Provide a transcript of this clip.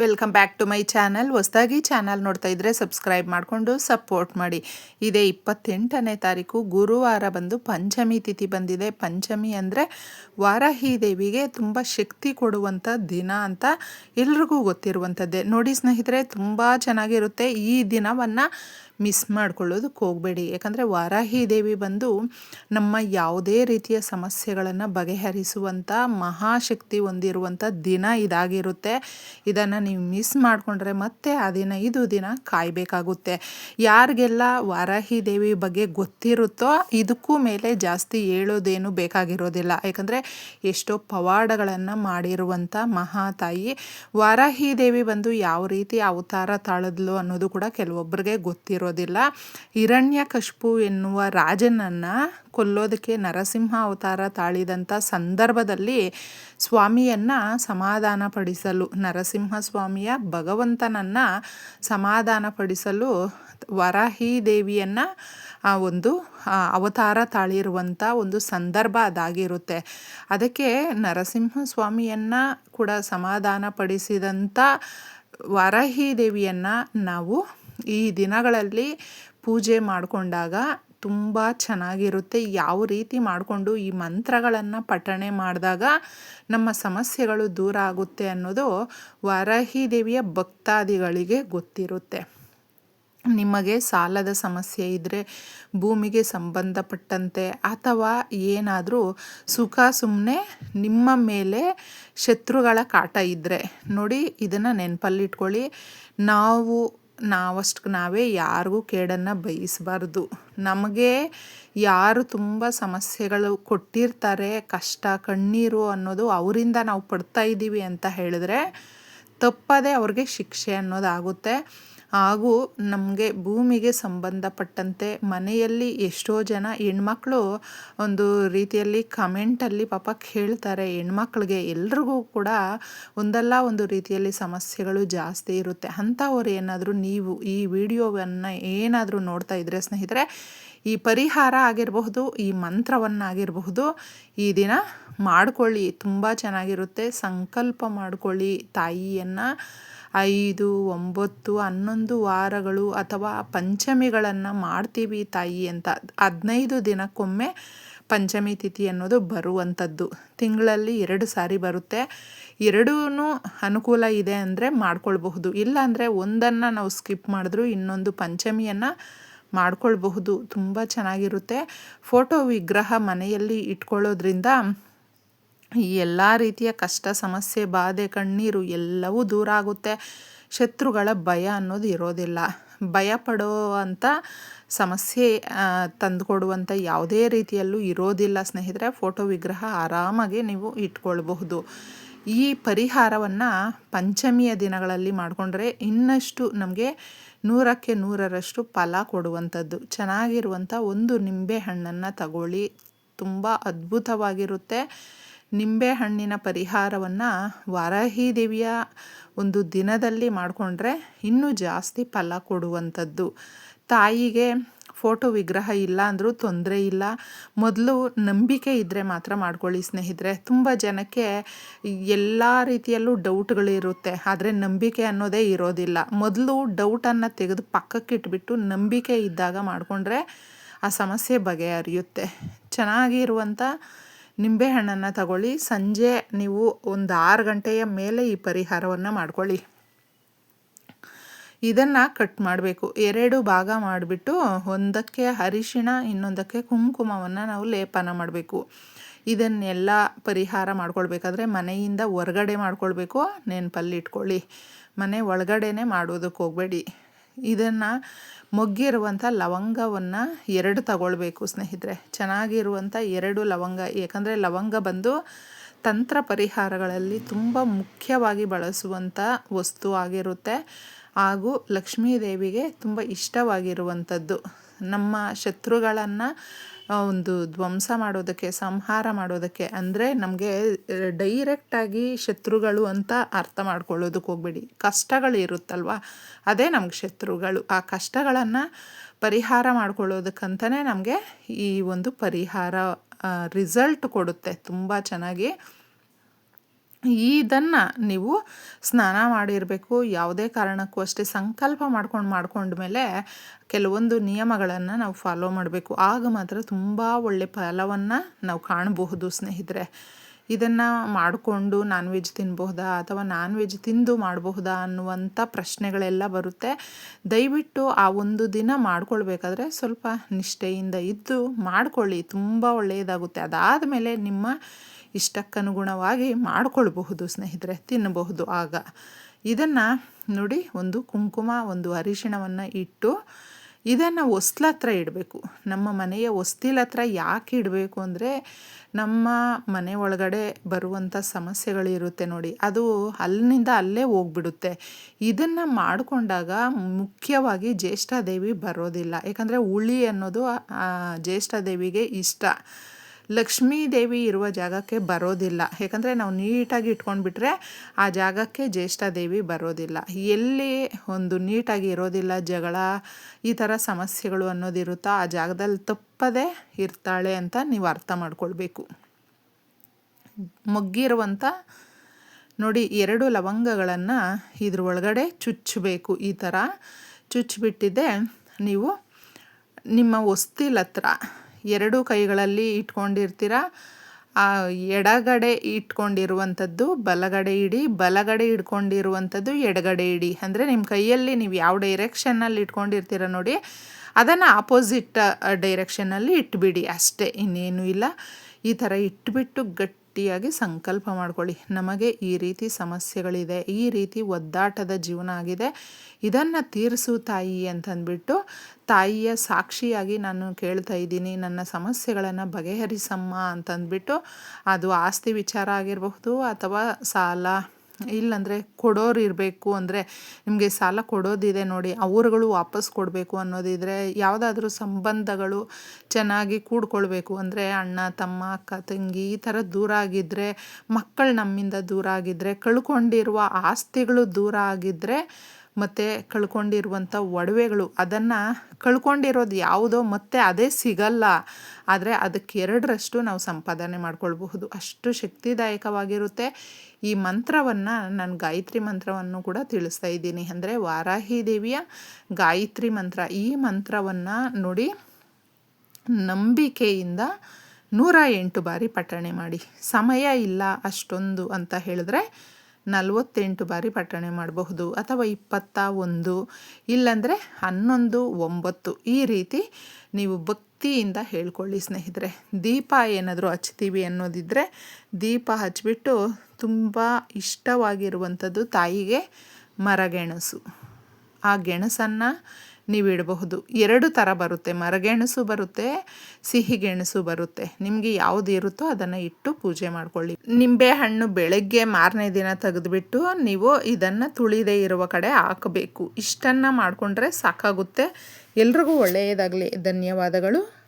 Welcome back to my channel. ಹೊಸದಾಗಿ channel ನೋಡ್ತಾ ಇದ್ದರೆ ಸಬ್ಸ್ಕ್ರೈಬ್ ಮಾಡಿಕೊಂಡು ಸಪೋರ್ಟ್ ಮಾಡಿ. ಇದೇ ಇಪ್ಪತ್ತೆಂಟನೇ ತಾರೀಕು, ಗುರುವಾರ ಬಂದು ಪಂಚಮಿ ತಿಥಿ ಬಂದಿದೆ. ಪಂಚಮಿ ಅಂದರೆ ವಾರಾಹಿ ದೇವಿಗೆ ತುಂಬ ಶಕ್ತಿ ಕೊಡುವಂಥ ದಿನ ಅಂತ ಎಲ್ರಿಗೂ ಗೊತ್ತಿರುವಂಥದ್ದೇ. ನೋಡಿ ಸ್ನೇಹಿತರೆ, ತುಂಬ ಚೆನ್ನಾಗಿರುತ್ತೆ ಈ ದಿನವನ್ನು ಮಿಸ್ ಮಾಡ್ಕೊಳ್ಳೋದಕ್ಕೆ ಹೋಗಬೇಡಿ. ಯಾಕಂದರೆ ವಾರಾಹಿ ದೇವಿ ಬಂದು ನಮ್ಮ ಯಾವುದೇ ರೀತಿಯ ಸಮಸ್ಯೆಗಳನ್ನು ಬಗೆಹರಿಸುವಂಥ ಮಹಾಶಕ್ತಿ ಹೊಂದಿರುವಂಥ ದಿನ ಇದಾಗಿರುತ್ತೆ. ಇದನ್ನು ನೀವು ಮಿಸ್ ಮಾಡಿಕೊಂಡ್ರೆ ಮತ್ತೆ ಆ ದಿನ ಇದು ದಿನ ಕಾಯಬೇಕಾಗುತ್ತೆ. ಯಾರಿಗೆಲ್ಲ ವಾರಾಹಿ ದೇವಿ ಬಗ್ಗೆ ಗೊತ್ತಿರುತ್ತೋ ಇದಕ್ಕೂ ಮೇಲೆ ಜಾಸ್ತಿ ಹೇಳೋದೇನು ಬೇಕಾಗಿರೋದಿಲ್ಲ. ಯಾಕಂದರೆ ಎಷ್ಟೋ ಪವಾಡಗಳನ್ನು ಮಾಡಿರುವಂಥ ಮಹಾತಾಯಿ ವಾರಾಹಿ ದೇವಿ ಬಂದು ಯಾವ ರೀತಿ ಅವತಾರ ತಾಳದ್ಲು ಅನ್ನೋದು ಕೂಡ ಕೆಲವೊಬ್ಬರಿಗೆ ಗೊತ್ತಿರೋದಿಲ್ಲ. ಹಿರಣ್ಯ ಕಶ್ಪು ಎನ್ನುವ ರಾಜನನ್ನು ಕೊಲ್ಲೋದಕ್ಕೆ ನರಸಿಂಹ ಅವತಾರ ತಾಳಿದಂಥ ಸಂದರ್ಭದಲ್ಲಿ ಸ್ವಾಮಿಯನ್ನು ಸಮಾಧಾನಪಡಿಸಲು ನರಸಿಂಹ ಸ್ವಾಮಿಯ ಭಗವಂತನನ್ನು ಸಮಾಧಾನಪಡಿಸಲು ವರಾಹಿ ದೇವಿಯನ್ನು ಆ ಒಂದು ಅವತಾರ ತಾಳಿರುವಂಥ ಒಂದು ಸಂದರ್ಭ ಅದಾಗಿರುತ್ತೆ. ಅದಕ್ಕೆ ನರಸಿಂಹ ಸ್ವಾಮಿಯನ್ನು ಕೂಡ ಸಮಾಧಾನಪಡಿಸಿದಂಥ ವರಾಹಿ ದೇವಿಯನ್ನು ನಾವು ಈ ದಿನಗಳಲ್ಲಿ ಪೂಜೆ ಮಾಡಿಕೊಂಡಾಗ ತುಂಬ ಚೆನ್ನಾಗಿರುತ್ತೆ. ಯಾವ ರೀತಿ ಮಾಡಿಕೊಂಡು ಈ ಮಂತ್ರಗಳನ್ನು ಪಠಣೆ ಮಾಡಿದಾಗ ನಮ್ಮ ಸಮಸ್ಯೆಗಳು ದೂರ ಆಗುತ್ತೆ ಅನ್ನೋದು ವರಹಿ ದೇವಿಯ ಭಕ್ತಾದಿಗಳಿಗೆ ಗೊತ್ತಿರುತ್ತೆ. ನಿಮಗೆ ಸಾಲದ ಸಮಸ್ಯೆ ಇದ್ದರೆ ಭೂಮಿಗೆ ಸಂಬಂಧಪಟ್ಟಂತೆ ಅಥವಾ ಏನಾದರೂ ಸುಖ ಸುಮ್ಮನೆ ನಿಮ್ಮ ಮೇಲೆ ಶತ್ರುಗಳ ಕಾಟ ಇದ್ದರೆ ನೋಡಿ, ಇದನ್ನು ನೆನಪಲ್ಲಿಟ್ಕೊಳ್ಳಿ. ನಾವು ನಾವಷ್ಟು ನಾವೇ ಯಾರಿಗೂ ಕೇಡನ್ನು ಬಯಸಬಾರ್ದು. ನಮಗೆ ಯಾರು ತುಂಬ ಸಮಸ್ಯೆಗಳು ಕೊಟ್ಟಿರ್ತಾರೆ, ಕಷ್ಟ, ಕಣ್ಣೀರು ಅನ್ನೋದು ಅವರಿಂದ ನಾವು ಪಡ್ತಾ ಇದ್ದೀವಿ ಅಂತ ಹೇಳಿದ್ರೆ ತಪ್ಪದೇ ಅವ್ರಿಗೆ ಶಿಕ್ಷೆ ಅನ್ನೋದಾಗುತ್ತೆ. ಹಾಗೂ ನಮಗೆ ಭೂಮಿಗೆ ಸಂಬಂಧಪಟ್ಟಂತೆ ಮನೆಯಲ್ಲಿ ಎಷ್ಟೋ ಜನ ಹೆಣ್ಮಕ್ಳು ಒಂದು ರೀತಿಯಲ್ಲಿ ಕಮೆಂಟಲ್ಲಿ ಪಾಪ ಕೇಳ್ತಾರೆ. ಹೆಣ್ಮಕ್ಳಿಗೆ ಎಲ್ರಿಗೂ ಕೂಡ ಒಂದಲ್ಲ ಒಂದು ರೀತಿಯಲ್ಲಿ ಸಮಸ್ಯೆಗಳು ಜಾಸ್ತಿ ಇರುತ್ತೆ. ಅಂಥವ್ರು ಏನಾದರೂ ನೀವು ಈ ವಿಡಿಯೋವನ್ನು ಏನಾದರೂ ನೋಡ್ತಾ ಇದ್ದರೆ ಸ್ನೇಹಿತರೆ, ಈ ಪರಿಹಾರ ಆಗಿರಬಹುದು, ಈ ಮಂತ್ರವನ್ನಾಗಿರಬಹುದು, ಈ ದಿನ ಮಾಡ್ಕೊಳ್ಳಿ. ತುಂಬ ಚೆನ್ನಾಗಿರುತ್ತೆ. ಸಂಕಲ್ಪ ಮಾಡಿಕೊಳ್ಳಿ ತಾಯಿಯನ್ನು. ಐದು, ಒಂಬತ್ತು, ಹನ್ನೊಂದು ವಾರಗಳು ಅಥವಾ ಪಂಚಮಿಗಳನ್ನು ಮಾಡ್ತೀವಿ ತಾಯಿ ಅಂತ. ಹದಿನೈದು ದಿನಕ್ಕೊಮ್ಮೆ ಪಂಚಮಿ ತಿಥಿ ಅನ್ನೋದು ಬರುವಂಥದ್ದು. ತಿಂಗಳಲ್ಲಿ ಎರಡು ಸಾರಿ ಬರುತ್ತೆ. ಎರಡೂ ಅನುಕೂಲ ಇದೆ ಅಂದರೆ ಮಾಡ್ಕೊಳ್ಬಹುದು. ಇಲ್ಲಾಂದರೆ ಒಂದನ್ನು ನಾವು ಸ್ಕಿಪ್ ಮಾಡಿದ್ರು ಇನ್ನೊಂದು ಪಂಚಮಿಯನ್ನು ಮಾಡ್ಕೊಳ್ಬಹುದು. ತುಂಬ ಚೆನ್ನಾಗಿರುತ್ತೆ. ಫೋಟೋ ವಿಗ್ರಹ ಮನೆಯಲ್ಲಿ ಇಟ್ಕೊಳ್ಳೋದ್ರಿಂದ ಈ ಎಲ್ಲ ರೀತಿಯ ಕಷ್ಟ, ಸಮಸ್ಯೆ, ಬಾಧೆ, ಕಣ್ಣೀರು ಎಲ್ಲವೂ ದೂರ ಆಗುತ್ತೆ. ಶತ್ರುಗಳ ಭಯ ಅನ್ನೋದು ಇರೋದಿಲ್ಲ. ಭಯ ಪಡುವಂಥ ಸಮಸ್ಯೆ ತಂದುಕೊಡುವಂಥ ಯಾವುದೇ ರೀತಿಯಲ್ಲೂ ಇರೋದಿಲ್ಲ ಸ್ನೇಹಿತರೆ. ಫೋಟೋ ವಿಗ್ರಹ ಆರಾಮಾಗಿ ನೀವು ಇಟ್ಕೊಳ್ಬಹುದು. ಈ ಪರಿಹಾರವನ್ನು ಪಂಚಮಿಯ ದಿನಗಳಲ್ಲಿ ಮಾಡಿಕೊಂಡ್ರೆ ಇನ್ನಷ್ಟು ನಮಗೆ ನೂರಕ್ಕೆ ನೂರರಷ್ಟು ಫಲ ಕೊಡುವಂಥದ್ದು. ಚೆನ್ನಾಗಿರುವಂಥ ಒಂದು ನಿಂಬೆ ಹಣ್ಣನ್ನು ತಗೊಳ್ಳಿ. ತುಂಬ ಅದ್ಭುತವಾಗಿರುತ್ತೆ. ನಿಂಬೆಹಣ್ಣಿನ ಪರಿಹಾರವನ್ನು ವಾರಾಹಿ ದೇವಿಯ ಒಂದು ದಿನದಲ್ಲಿ ಮಾಡಿಕೊಂಡ್ರೆ ಇನ್ನೂ ಜಾಸ್ತಿ ಫಲ ಕೊಡುವಂಥದ್ದು. ತಾಯಿಗೆ ಫೋಟೋ ವಿಗ್ರಹ ಇಲ್ಲ ಅಂದರೂ ತೊಂದರೆ ಇಲ್ಲ. ಮೊದಲು ನಂಬಿಕೆ ಇದ್ದರೆ ಮಾತ್ರ ಮಾಡ್ಕೊಳ್ಳಿ ಸ್ನೇಹಿತರೆ. ತುಂಬ ಜನಕ್ಕೆ ಎಲ್ಲ ರೀತಿಯಲ್ಲೂ ಡೌಟ್ಗಳಿರುತ್ತೆ ಆದರೆ ನಂಬಿಕೆ ಅನ್ನೋದೇ ಇರೋದಿಲ್ಲ. ಮೊದಲು ಡೌಟನ್ನು ತೆಗೆದು ಪಕ್ಕಕ್ಕಿಟ್ಬಿಟ್ಟು ನಂಬಿಕೆ ಇದ್ದಾಗ ಮಾಡಿಕೊಂಡ್ರೆ ಆ ಸಮಸ್ಯೆ ಬಗೆಹರಿಯುತ್ತೆ. ಚೆನ್ನಾಗಿರುವಂಥ ನಿಂಬೆಹಣ್ಣನ್ನು ತಗೊಳ್ಳಿ. ಸಂಜೆ ನೀವು ಒಂದು ಆರು ಗಂಟೆಯ ಮೇಲೆ ಈ ಪರಿಹಾರವನ್ನು ಮಾಡ್ಕೊಳ್ಳಿ. ಇದನ್ನು ಕಟ್ ಮಾಡಬೇಕು. ಎರಡು ಭಾಗ ಮಾಡಿಬಿಟ್ಟು ಒಂದಕ್ಕೆ ಅರಿಶಿಣ, ಇನ್ನೊಂದಕ್ಕೆ ಕುಂಕುಮವನ್ನು ನಾವು ಲೇಪನ ಮಾಡಬೇಕು. ಇದನ್ನೆಲ್ಲ ಪರಿಹಾರ ಮಾಡ್ಕೊಳ್ಬೇಕಾದ್ರೆ ಮನೆಯಿಂದ ಹೊರಗಡೆ ಮಾಡ್ಕೊಳ್ಬೇಕು. ನೆನಪಲ್ಲಿ ಇಟ್ಕೊಳ್ಳಿ. ಮನೆ ಒಳಗಡೆನೆ ಮಾಡೋದಕ್ಕೆ ಹೋಗಬೇಡಿ. ಇದನ್ನು ಮೊಗ್ಗಿರುವಂಥ ಲವಂಗವನ್ನು ಎರಡು ತಗೊಳ್ಬೇಕು, ಸ್ನೇಹಿತರೆ. ಚೆನ್ನಾಗಿರುವಂಥ ಎರಡು ಲವಂಗ, ಏಕೆಂದರೆ ಲವಂಗ ಬಂದು ತಂತ್ರ ಪರಿಹಾರಗಳಲ್ಲಿ ತುಂಬ ಮುಖ್ಯವಾಗಿ ಬಳಸುವಂಥ ವಸ್ತು ಆಗಿರುತ್ತೆ. ಹಾಗೂ ಲಕ್ಷ್ಮೀ ದೇವಿಗೆ ತುಂಬ ಇಷ್ಟವಾಗಿರುವಂಥದ್ದು ನಮ್ಮ ಶತ್ರುಗಳನ್ನು ಒಂದು ಧ್ವಂಸ ಮಾಡೋದಕ್ಕೆ, ಸಂಹಾರ ಮಾಡೋದಕ್ಕೆ ಅಂದರೆ ನಮಗೆ ಡೈರೆಕ್ಟಾಗಿ ಶತ್ರುಗಳು ಅಂತ ಅರ್ಥ ಮಾಡ್ಕೊಳ್ಳೋದಕ್ಕೆ ಹೋಗ್ಬೇಡಿ. ಕಷ್ಟಗಳಿರುತ್ತಲ್ವ ಅದೇ ನಮ್ಗೆ ಶತ್ರುಗಳು. ಆ ಕಷ್ಟಗಳನ್ನು ಪರಿಹಾರ ಮಾಡ್ಕೊಳ್ಳೋದಕ್ಕಂತಲೇ ನಮಗೆ ಈ ಒಂದು ಪರಿಹಾರ ರಿಸಲ್ಟ್ ಕೊಡುತ್ತೆ. ತುಂಬ ಚೆನ್ನಾಗಿ ಇದನ್ನು ನೀವು ಸ್ನಾನ ಮಾಡಿರಬೇಕು. ಯಾವುದೇ ಕಾರಣಕ್ಕೂ ಅಷ್ಟೇ ಸಂಕಲ್ಪ ಮಾಡ್ಕೊಂಡು ಮೇಲೆ ಕೆಲವೊಂದು ನಿಯಮಗಳನ್ನು ನಾವು ಫಾಲೋ ಮಾಡಬೇಕು. ಆಗ ಮಾತ್ರ ತುಂಬ ಒಳ್ಳೆ ಫಲವನ್ನು ನಾವು ಕಾಣಬಹುದು ಸ್ನೇಹಿತರೆ. ಇದನ್ನು ಮಾಡಿಕೊಂಡು ನಾನ್ ವೆಜ್ ತಿನ್ಬಹುದಾ ಅಥವಾ ನಾನ್ ವೆಜ್ ತಿಂದು ಮಾಡಬಹುದಾ ಅನ್ನುವಂಥ ಪ್ರಶ್ನೆಗಳೆಲ್ಲ ಬರುತ್ತೆ. ದಯವಿಟ್ಟು ಆ ಒಂದು ದಿನ ಮಾಡ್ಕೊಳ್ಬೇಕಾದ್ರೆ ಸ್ವಲ್ಪ ನಿಷ್ಠೆಯಿಂದ ಇದ್ದು ಮಾಡಿಕೊಳ್ಳಿ. ತುಂಬ ಒಳ್ಳೆಯದಾಗುತ್ತೆ. ಅದಾದ ಮೇಲೆ ನಿಮ್ಮ ಇಷ್ಟಕ್ಕನುಗುಣವಾಗಿ ಮಾಡಿಕೊಳ್ಬಹುದು ಸ್ನೇಹಿತರೆ, ತಿನ್ನಬಹುದು ಆಗ. ಇದನ್ನು ನೋಡಿ ಒಂದು ಕುಂಕುಮ, ಒಂದು ಅರಿಶಿಣವನ್ನು ಇಟ್ಟು ಇದನ್ನು ಹೊಸ್ಲ ಹತ್ರ ಇಡಬೇಕು. ನಮ್ಮ ಮನೆಯ ಹೊಸ್ತಿಲ ಹತ್ರ ಯಾಕೆ ಇಡಬೇಕು ಅಂದರೆ ನಮ್ಮ ಮನೆ ಒಳಗಡೆ ಬರುವಂಥ ಸಮಸ್ಯೆಗಳಿರುತ್ತೆ ನೋಡಿ. ಅದು ಅಲ್ಲಿನಿಂದ ಅಲ್ಲೇ ಹೋಗ್ಬಿಡುತ್ತೆ. ಇದನ್ನು ಮಾಡಿಕೊಂಡಾಗ ಮುಖ್ಯವಾಗಿ ಜ್ಯೇಷ್ಠಾದೇವಿ ಬರೋದಿಲ್ಲ. ಯಾಕಂದರೆ ಹುಳಿ ಅನ್ನೋದು ಜ್ಯೇಷ್ಠಾದೇವಿಗೆ ಇಷ್ಟ. ಲಕ್ಷ್ಮೀ ದೇವಿ ಇರುವ ಜಾಗಕ್ಕೆ ಬರೋದಿಲ್ಲ. ಯಾಕಂದರೆ ನಾವು ನೀಟಾಗಿ ಇಟ್ಕೊಂಡ್ಬಿಟ್ರೆ ಆ ಜಾಗಕ್ಕೆ ಜ್ಯೇಷ್ಠ ದೇವಿ ಬರೋದಿಲ್ಲ. ಎಲ್ಲಿ ಒಂದು ನೀಟಾಗಿ ಇರೋದಿಲ್ಲ, ಜಗಳ, ಈ ಥರ ಸಮಸ್ಯೆಗಳು ಅನ್ನೋದಿರುತ್ತೋ ಆ ಜಾಗದಲ್ಲಿ ತಪ್ಪದೇ ಇರ್ತಾಳೆ ಅಂತ ನೀವು ಅರ್ಥ ಮಾಡ್ಕೊಳ್ಬೇಕು. ಮೊಗ್ಗಿರುವಂಥ ನೋಡಿ, ಎರಡು ಲವಂಗಗಳನ್ನು ಇದ್ರ ಒಳಗಡೆ ಚುಚ್ಚಬೇಕು ಈ ಥರ ಚುಚ್ಚಿಬಿಟ್ಟಿದ್ದೆ ನೀವು ನಿಮ್ಮ ಹೊಸ್ತಿಲ ಹತ್ರ ಎರಡು ಕೈಗಳಲ್ಲಿ ಇಟ್ಕೊಂಡಿರ್ತೀರ. ಆ ಎಡಗಡೆ ಇಟ್ಕೊಂಡಿರುವಂಥದ್ದು, ಬಲಗಡೆ ಇಡಿ, ಬಲಗಡೆ ಇಟ್ಕೊಂಡಿರುವಂಥದ್ದು ಎಡಗಡೆ ಇಡಿ. ಅಂದರೆ ನಿಮ್ಮ ಕೈಯಲ್ಲಿ ನೀವು ಯಾವ ಡೈರೆಕ್ಷನ್ನಲ್ಲಿ ಇಟ್ಕೊಂಡಿರ್ತೀರ ನೋಡಿ, ಅದನ್ನು ಆಪೋಸಿಟ್ ಡೈರೆಕ್ಷನ್ನಲ್ಲಿ ಇಟ್ಬಿಡಿ. ಅಷ್ಟೇ, ಇನ್ನೇನು ಇಲ್ಲ. ಈ ಥರ ಇಟ್ಬಿಟ್ಟು ಗಟ್ಟಿ ಗಟ್ಟಿಯಾಗಿ ಸಂಕಲ್ಪ ಮಾಡ್ಕೊಳ್ಳಿ. ನಮಗೆ ಈ ರೀತಿ ಸಮಸ್ಯೆಗಳಿದೆ, ಈ ರೀತಿ ಒದ್ದಾಟದ ಜೀವನ ಆಗಿದೆ, ಇದನ್ನು ತೀರಿಸು ತಾಯಿ ಅಂತಂದ್ಬಿಟ್ಟು ತಾಯಿಯ ಸಾಕ್ಷಿಯಾಗಿ ನಾನು ಕೇಳ್ತಾ ಇದ್ದೀನಿ. ನನ್ನ ಸಮಸ್ಯೆಗಳನ್ನು ಬಗೆಹರಿಸಮ್ಮ ಅಂತಂದ್ಬಿಟ್ಟು ಅದು ಆಸ್ತಿ ವಿಚಾರ ಆಗಿರಬಹುದು ಅಥವಾ ಸಾಲ ಇಲ್ಲಂದರೆ ಕೊಡೋರು ಇರಬೇಕು ಅಂದರೆ ನಿಮಗೆ ಸಾಲ ಕೊಡೋದಿದೆ ನೋಡಿ, ಅವರುಗಳು ವಾಪಸ್ ಕೊಡಬೇಕು ಅನ್ನೋದಿದ್ರೆ ಯಾವುದಾದ್ರೂ ಸಂಬಂಧಗಳು ಚೆನ್ನಾಗಿ ಕೂಡ್ಕೊಳ್ಬೇಕು ಅಂದರೆ ಅಣ್ಣ, ತಮ್ಮ, ಅಕ್ಕ, ತಂಗಿ ಈ ಥರ ದೂರ ಆಗಿದ್ದರೆ ಮಕ್ಕಳು ನಮ್ಮಿಂದ ದೂರ ಆಗಿದ್ದರೆ ಕಳ್ಕೊಂಡಿರುವ ಆಸ್ತಿಗಳು ದೂರ ಆಗಿದ್ದರೆ ಮತ್ತು ಕಳ್ಕೊಂಡಿರುವಂಥ ಒಡವೆಗಳು. ಅದನ್ನು ಕಳ್ಕೊಂಡಿರೋದು ಯಾವುದೋ ಮತ್ತೆ ಅದೇ ಸಿಗಲ್ಲ. ಆದರೆ ಅದಕ್ಕೆ ಎರಡರಷ್ಟು ನಾವು ಸಂಪಾದನೆ ಮಾಡ್ಕೊಳ್ಬಹುದು. ಅಷ್ಟು ಶಕ್ತಿದಾಯಕವಾಗಿರುತ್ತೆ. ಈ ಮಂತ್ರವನ್ನು ನಾನು ಗಾಯತ್ರಿ ಮಂತ್ರವನ್ನು ಕೂಡ ತಿಳಿಸ್ತಾ ಇದ್ದೀನಿ. ಅಂದರೆ ವಾರಾಹಿ ದೇವಿಯ ಗಾಯತ್ರಿ ಮಂತ್ರ. ಈ ಮಂತ್ರವನ್ನು ನೋಡಿ ನಂಬಿಕೆಯಿಂದ ನೂರ ಎಂಟು ಬಾರಿ ಪಠಣೆ ಮಾಡಿ. ಸಮಯ ಇಲ್ಲ ಅಷ್ಟೊಂದು ಅಂತ ಹೇಳಿದ್ರೆ ನಲವತ್ತೆಂಟು ಬಾರಿ ಪಠಣೆ ಮಾಡಬಹುದು ಅಥವಾ ಇಪ್ಪತ್ತ ಒಂದು, ಇಲ್ಲಾಂದರೆ ಹನ್ನೊಂದು, ಒಂಬತ್ತು. ಈ ರೀತಿ ನೀವು ಭಕ್ತಿಯಿಂದ ಹೇಳ್ಕೊಳ್ಳಿ ಸ್ನೇಹಿತರೆ. ದೀಪ ಏನಾದರೂ ಹಚ್ತೀವಿ ಅನ್ನೋದಿದ್ದರೆ ದೀಪ ಹಚ್ಚಿಬಿಟ್ಟು ತುಂಬ ಇಷ್ಟವಾಗಿರುವಂಥದ್ದು ತಾಯಿಗೆ ಮರಗೆಣಸು ಆ ಗೆಣಸನ್ನು ನೀವು ಇಡಬಹುದು. ಎರಡು ಥರ ಬರುತ್ತೆ. ಮರಗೆಣಸು ಬರುತ್ತೆ ಸಿಹಿ ಗೆಣಸು ಬರುತ್ತೆ. ನಿಮಗೆ ಯಾವುದು ಇರುತ್ತೋ ಅದನ್ನು ಇಟ್ಟು ಪೂಜೆ ಮಾಡ್ಕೊಳ್ಳಿ. ನಿಂಬೆ ಹಣ್ಣು ಬೆಳಗ್ಗೆ ಮಾರನೇ ದಿನ ತೆಗೆದುಬಿಟ್ಟು ನೀವು ಇದನ್ನು ತುಳಿದೇ ಇರುವ ಕಡೆ ಹಾಕಬೇಕು. ಇಷ್ಟನ್ನು ಮಾಡಿಕೊಂಡ್ರೆ ಸಾಕಾಗುತ್ತೆ. ಎಲ್ರಿಗೂ ಒಳ್ಳೆಯದಾಗಲಿ. ಧನ್ಯವಾದಗಳು.